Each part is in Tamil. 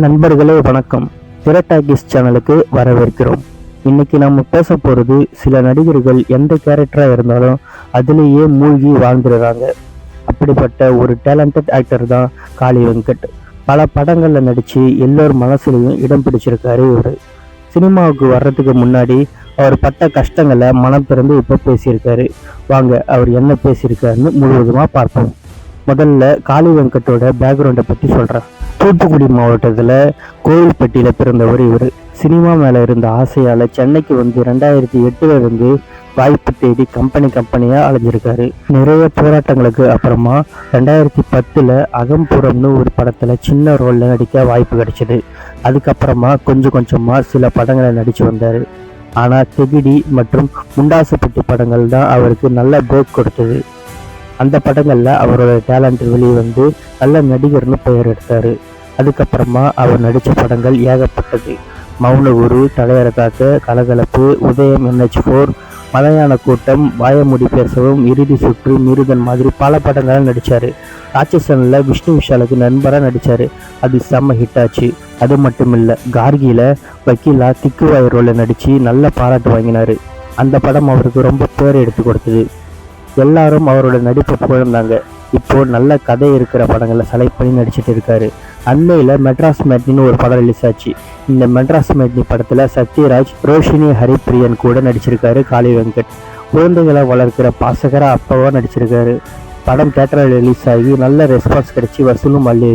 நண்பர்களே வணக்கம். திரட்டாகிஸ் சேனலுக்கு வரவேற்கிறோம். இன்னைக்கு நம்ம பேச போகிறது சில நடிகர்கள் எந்த கேரக்டராக இருந்தாலும் அதுலேயே மூழ்கி வாழ்ந்துடுறாங்க. அப்படிப்பட்ட ஒரு டேலண்டட் ஆக்டர் தான் காளி வெங்கட். பல படங்களில் நடித்து எல்லோர் மனசுலையும் இடம் பிடிச்சிருக்காரு இவர். சினிமாவுக்கு வர்றதுக்கு முன்னாடி அவர் பட்ட கஷ்டங்களை மனம் திறந்து இப்போ பேசியிருக்காரு. வாங்க அவர் என்ன பேசியிருக்காருன்னு முழுவதுமாக பார்ப்போம். முதல்ல காளி வெங்கட்டோட பேக்ரவுண்டை பற்றி சொல்கிறேன் தூத்துக்குடி மாவட்டத்தில் கோவில்பட்டியில் பிறந்தவர் இவர். சினிமா மேலே இருந்த ஆசையால் சென்னைக்கு வந்து ரெண்டாயிரத்தி எட்டுல இருந்து வாய்ப்பு தேடி கம்பெனி கம்பெனியாக அலைஞ்சிருக்காரு. நிறைய போராட்டங்களுக்கு அப்புறமா ரெண்டாயிரத்தி பத்தில் அகம்புறம்னு ஒரு படத்தில் சின்ன ரோலில் நடிக்க வாய்ப்பு கிடைச்சிது. அதுக்கப்புறமா கொஞ்சம் கொஞ்சமாக சில படங்களை நடித்து வந்தார். ஆனால் தெகிடி மற்றும் முண்டாசுப்பட்டி படங்கள் தான் அவருக்கு நல்ல போக் கொடுத்தது. அந்த படங்களில் அவரோட டேலண்ட் வெளியே வந்து நல்ல நடிகர்னு பெயர் எடுத்தார். அதுக்கப்புறமா அவர் நடித்த படங்கள் ஏகப்பட்டது. மௌனகுரு தலையற காக்க கலகலப்பு உதயம் என்ஹெச் ஃபோர் மலையான கூட்டம் வாயமுடி பேசவும் இறுதி சுற்று மிருதன் மாதிரி பல படங்களாக நடித்தார் ராட்சசனில் விஷ்ணு விஷாலுக்கு நண்பராக நடித்தார் அது செம்ம ஹிட் ஆச்சு. அது மட்டும் இல்லை கார்கியில் வக்கீலா திக்குவாய் ரோலில் நடித்து நல்ல பாராட்டு வாங்கினார். அந்த படம் அவருக்கு ரொம்ப பேர் எடுத்து கொடுத்தது. எல்லாரும் அவரோட நடிப்பை புகழ்ந்தாங்க. இப்போது நல்ல கதை இருக்கிற படங்களை செலக்ட் பண்ணி நடிச்சிட்டு இருக்காரு. அண்மையில் மெட்ராஸ் மேட்னின்னு ஒரு படம் ரிலீஸ் ஆச்சு. இந்த மெட்ராஸ் மேட்னி படத்தில் சத்யராஜ் ரோஷினி ஹரிப்பிரியன் கூட நடிச்சிருக்காரு காளி வெங்கட். குழந்தைகளை வளர்க்கிற பாசகர அப்பாவாக நடிச்சிருக்காரு. படம் தேட்டரில் ரிலீஸ் ஆகி நல்ல ரெஸ்பான்ஸ் கிடைச்சி வசூலும் மல்லி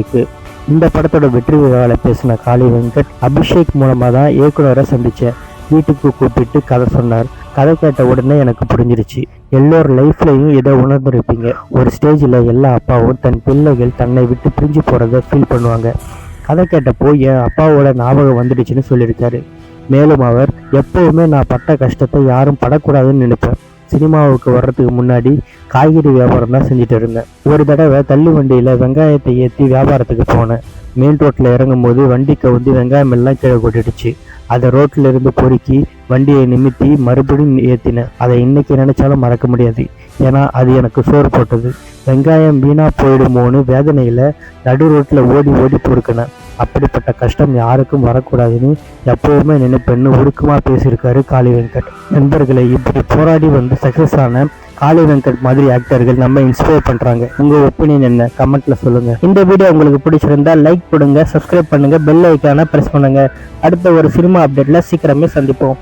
இந்த படத்தோட வெற்றி விழாவில் பேசின காளி வெங்கட் அபிஷேக் மூலமாக தான் இயக்குனரை சந்தித்தேன் வீட்டுக்கு கூப்பிட்டு கதை சொன்னார். கதை கேட்ட உடனே எனக்கு புரிஞ்சிருச்சு. எல்லோர் லைஃப்லையும் இதை உணர்ந்துருப்பீங்க ஒரு ஸ்டேஜில் எல்லா அப்பாவும் தன் பிள்ளைகள் தன்னை விட்டு பிரிஞ்சு போகிறத ஃபீல் பண்ணுவாங்க. கதை கேட்டப்போ என் அப்பாவோட ஞாபகம் வந்துடுச்சுன்னு சொல்லியிருக்காரு. மேலும் அவர் எப்போவுமே நான் பட்ட கஷ்டத்தை யாரும் படக்கூடாதுன்னு நினைப்பேன். சினிமாவுக்கு வர்றதுக்கு முன்னாடி காய்கறி வியாபாரம் தான் செஞ்சுட்டு இருந்தேன். ஒரு தடவை தள்ளு வண்டியில் வெங்காயத்தை ஏற்றி வியாபாரத்துக்கு போனேன். மெயின் ரோட்டில் இறங்கும் போது வண்டிக்கு வந்து வெங்காயம் எல்லாம் கீழே கொட்டிடுச்சு அதை ரோட்டில் இருந்து பொறுக்கி வண்டியை நிமித்தி மறுபடியும் ஏற்றினேன் அதை இன்னைக்கு நினைச்சாலும் மறக்க முடியாது. ஏன்னா அது எனக்கு சோறு போட்டது. வெங்காயம் வீணாக போயிடுமோன்னு வேதனையில் நடு ரோட்டில் ஓடி ஓடி பொறுக்கினேன் அப்படிப்பட்ட கஷ்டம் யாருக்கும் வரக்கூடாதுன்னு எப்போவுமே நினைப்பேன்னு உருக்கமாக பேசியிருக்காரு காளி வெங்கட். நண்பர்களை இப்படி போராடி வந்து சக்ஸஸ் ஆன காளி வெங்கட் மாதிரி ஆக்டர்கள் நம்ம இன்ஸ்பயர் பண்றாங்க. உங்க ஒப்பீனியன் என்ன? கமெண்ட்ல சொல்லுங்க. இந்த வீடியோ உங்களுக்கு பிடிச்சிருந்தா லைக் கொடுங்க சப்ஸ்கிரைப் பண்ணுங்க பெல் ஐக்கான பிரஸ் பண்ணுங்க. அடுத்த ஒரு சினிமா அப்டேட்ல சீக்கிரமே சந்திப்போம்.